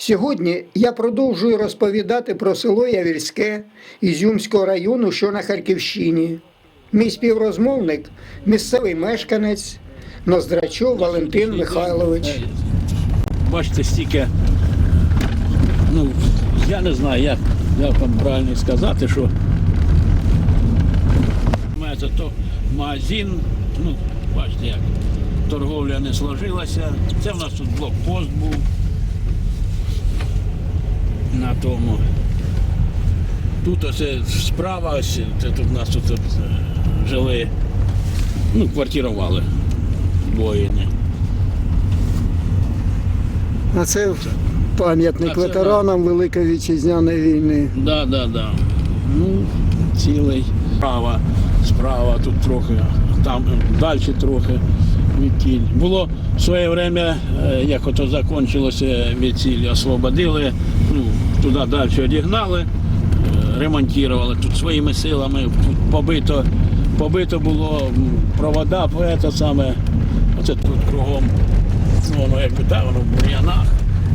Сьогодні я продовжую розповідати про село Явільське Ізюмського району, що на Харківщині. Мій співрозмовник місцевий мешканець Ноздрачов Валентин Михайлович. Бачите, стільки, ну, я не знаю, як, як вам правильно сказати, що це то магазин, ну, бачите, як торговля не сложилася. Це в нас тут блокпост був на тому. Тут оце справа, ось, це тут у нас тут, е, жили, ну, квартирували воїни. А це пам'ятник це, ветеранам Великої вітчизняної війни. Да, да, да. Ну, цілий. Справа, справа тут трохи, там далі трохи відтіль. Було в своє время, е, як ото закінчилося відтіль, освободили, ну, туди далі одігнали, е, ремонтували тут своїми силами, тут побито, побито було провода, це саме, оце тут кругом, ну, воно якби так, воно в бур'янах.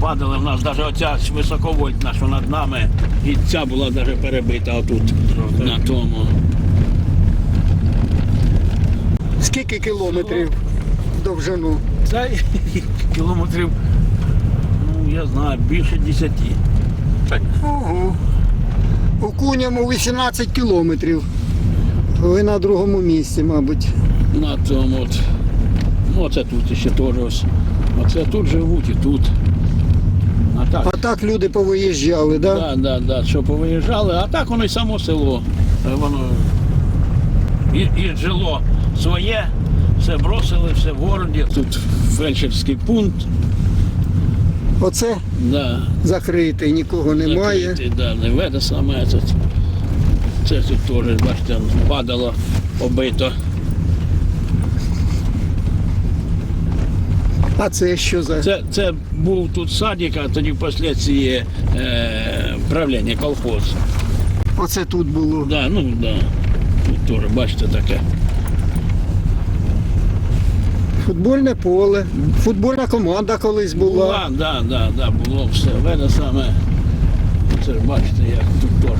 Падали в нас навіть оця високовольтна, що над нами, і ця була навіть перебита отут, на тому. Скільки кілометрів в довжину? Це кілометрів, ну я знаю, більше десяти. Ого. У Куняму 18 кілометрів. Ви на другому місці, мабуть. На тому от. Ну, оце тут ще теж ось. Оце тут живуть і тут. А так, А так люди повиїжджали, да? да, да, да, що повиїжджали, а так воно й само село. Е, Воно і, і жило своє, все бросили, все в городі. Тут фельдшерський пункт. Оце Да, закритий, нікого немає. Закритий, да, не веде саме. Це, це тут теж, бачите, падало, побито. А це що за? Це, це був тут садик, а тоді впоследствии е, правління колхоз. Оце тут було. Да, ну, да. Тут теж, бачите, таке. Футбольне поле. Футбольна команда колись була. Була, да, да, да, було все. Веде саме. Це ж бачите, як тут теж.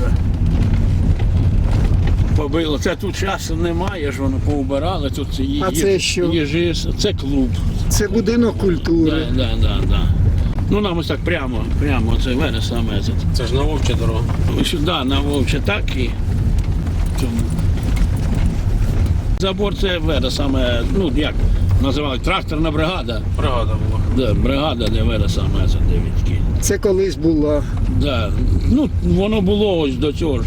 Побило. Це тут часу немає, ж воно поубирали, тут це А це що? їжі, це клуб. Це будинок культури. Да, да, да, да. Ну нам ось так прямо, прямо це веде саме. Це. Це ж на вовча дорога. Ось сюди на Вовче так і цьому. Забор це веде саме, ну як називали, тракторна бригада. Бригада була. Да, бригада, де веде саме це дев'ятки. Це колись була. Да. Ну, воно було ось до цього ж,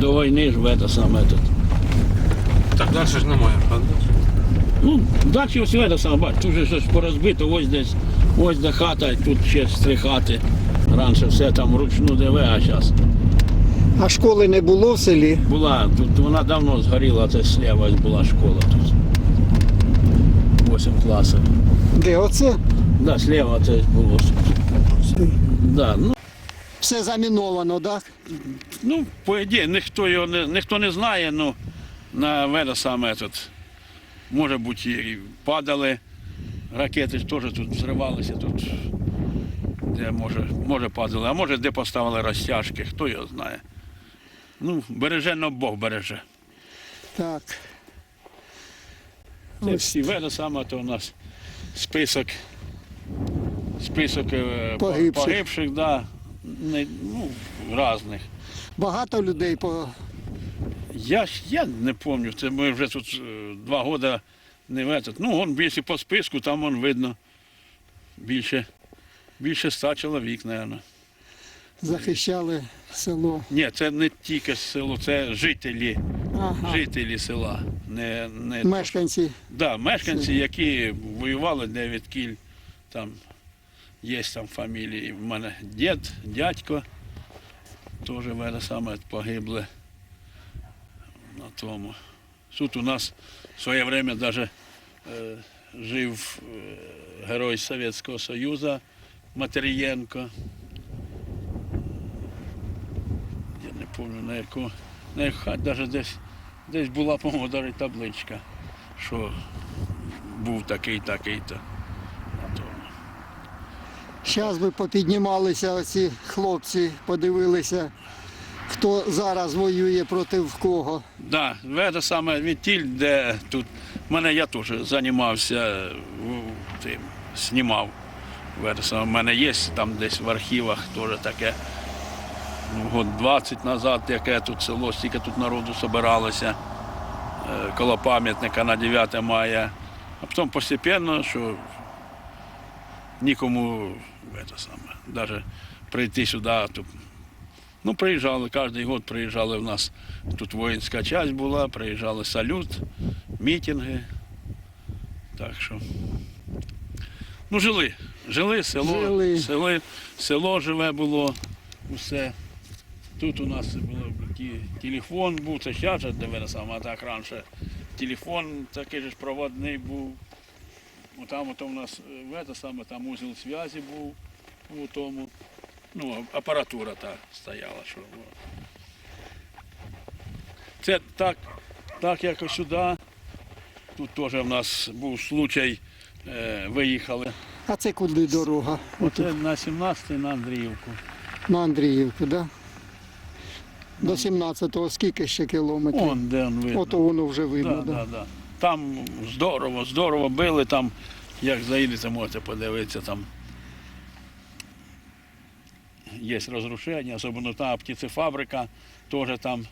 до війни ж веде саме тут. Так далі ж немає, правда? Ну, далі ось веде саме, бач, тут же щось порозбито, ось десь, ось де хата, тут ще три хати. Раніше все там вручну диви, а зараз. А школи не було в селі. Була, тут вона давно згоріла, це слева була школа тут. 8 класів. Де оце? Да, слева це було. Да, ну, Все заміновано, так? ну, по ідеї, ніхто його не, ніхто не знає, ну на мене саме тут, може бути, і падали, ракети теж тут взривалися, тут де може, може падали, а може де поставили розтяжки, хто його знає. Ну, береже, но Бог береже. Так. Це Ось. всі веде саме, то у нас список, список е, Погибших. погибших да, не, ну, різних. Багато людей по. Я, я не пам'ятаю, це ми вже тут е, два роки не в. Ну, он більше по списку, там он видно більше, більше ста чоловік, мабуть. захищали село. Ні, це не тільки село, це жителі, Ага. жителі села. Не, не, Мешканці. Да, мешканці, які воювали 9 кіль, там є там фамілії. В мене дід, дядько теж в мене саме погибли на тому. Тут у нас в своє время даже е, жив е, герой Совєтського Союзу Матерієнко. Я не пам'ятаю на яку, на яку хат, даже десь, десь була, по-моєму, навіть табличка що був такий, такий-то. на тому. Зараз би попіднімалися оці хлопці, подивилися, хто зараз воює проти кого. Да, це саме відтіль, де тут мене я теж займався тим, знімав. В мене є там десь в архівах теж таке. Год 20 назад, яке тут село, стільки тут народу збиралося е, коло пам'ятника на 9 мая. А потім постепенно, що нікому це саме, навіть прийти сюди. Тут, ну, приїжджали, кожен год приїжджали в нас. Тут воїнська часть була, приїжджали салют, мітинги. Так що. Ну, жили. Жили, село, Жили. Село, село живе було, усе. Тут у нас було телефон був, це зараз саме, а так раніше. Телефон такий же ж проводний був. Там у нас е, в це саме, там узел зв'язі був у тому. Ну, апаратура та стояла. Що, це так, так як сюди. Тут теж в нас був случай, е, виїхали. А це куди дорога? Оце на 17 на Андріївку. На Андріївку, да? До 17-го скільки ще кілометрів? Он де он видно. Ото воно вже видно. да, Да, да, да. Там здорово, здорово били, там, як заїдете, можете подивитися, там є розрушення, особливо та птицефабрика, теж там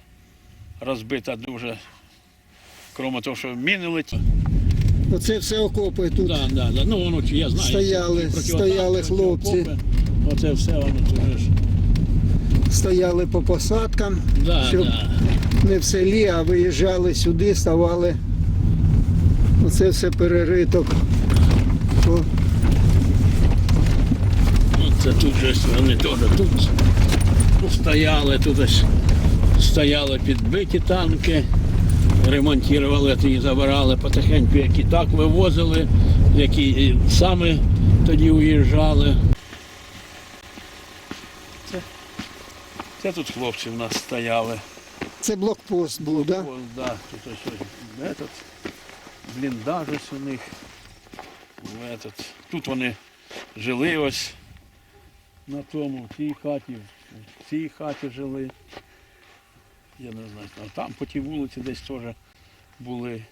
розбита дуже. Крім того, що міни летять. Оце все окопи тут. Да, да, да. Ну, воно, я знаю. Стояли, стояли хлопці. окопи. Оце все воно тут. Стояли по посадкам, Да, Щоб- да. не в селі, а виїжджали сюди, ставали. Оце все перериток. О, Це тут же вони теж тут стояли, тут ось стояли підбиті танки, ремонтували і забирали потихеньку, які так вивозили, які саме тоді уїжджали. Це, це тут хлопці в нас стояли. Це блокпост був, так? Да? Да, тут ось ось этот, бліндаж ось у них. Этот. Тут вони жили ось на тому, в цій хаті, в цій хаті жили. Я не знаю, там, там по тій вулиці десь теж були.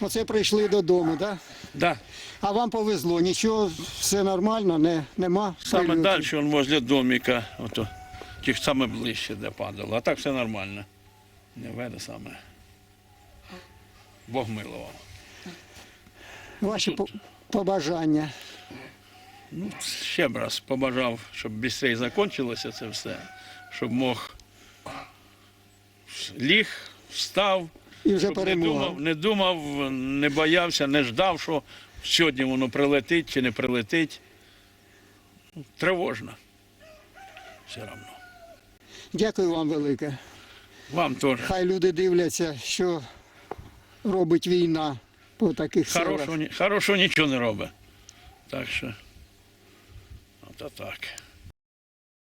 Оце прийшли додому, так? Да? Да. А вам повезло, нічого, все нормально, не, нема. Саме прильотів? далі, он возле домика, ото, тих саме ближче, де падало. А так все нормально. Не веде саме. Бог милував. Ваші по- побажання. Ну, ще б раз побажав, щоб швидше закінчилося це все, щоб мог ліг, встав, І вже щоб не перемога. думав, не думав, не боявся, не ждав, що сьогодні воно прилетить чи не прилетить. Тривожно. Все одно. Дякую вам велике. Вам теж. Хай люди дивляться, що робить війна по таких Хорошого, селах. ні- хорошого нічого не робить. Так що, от так.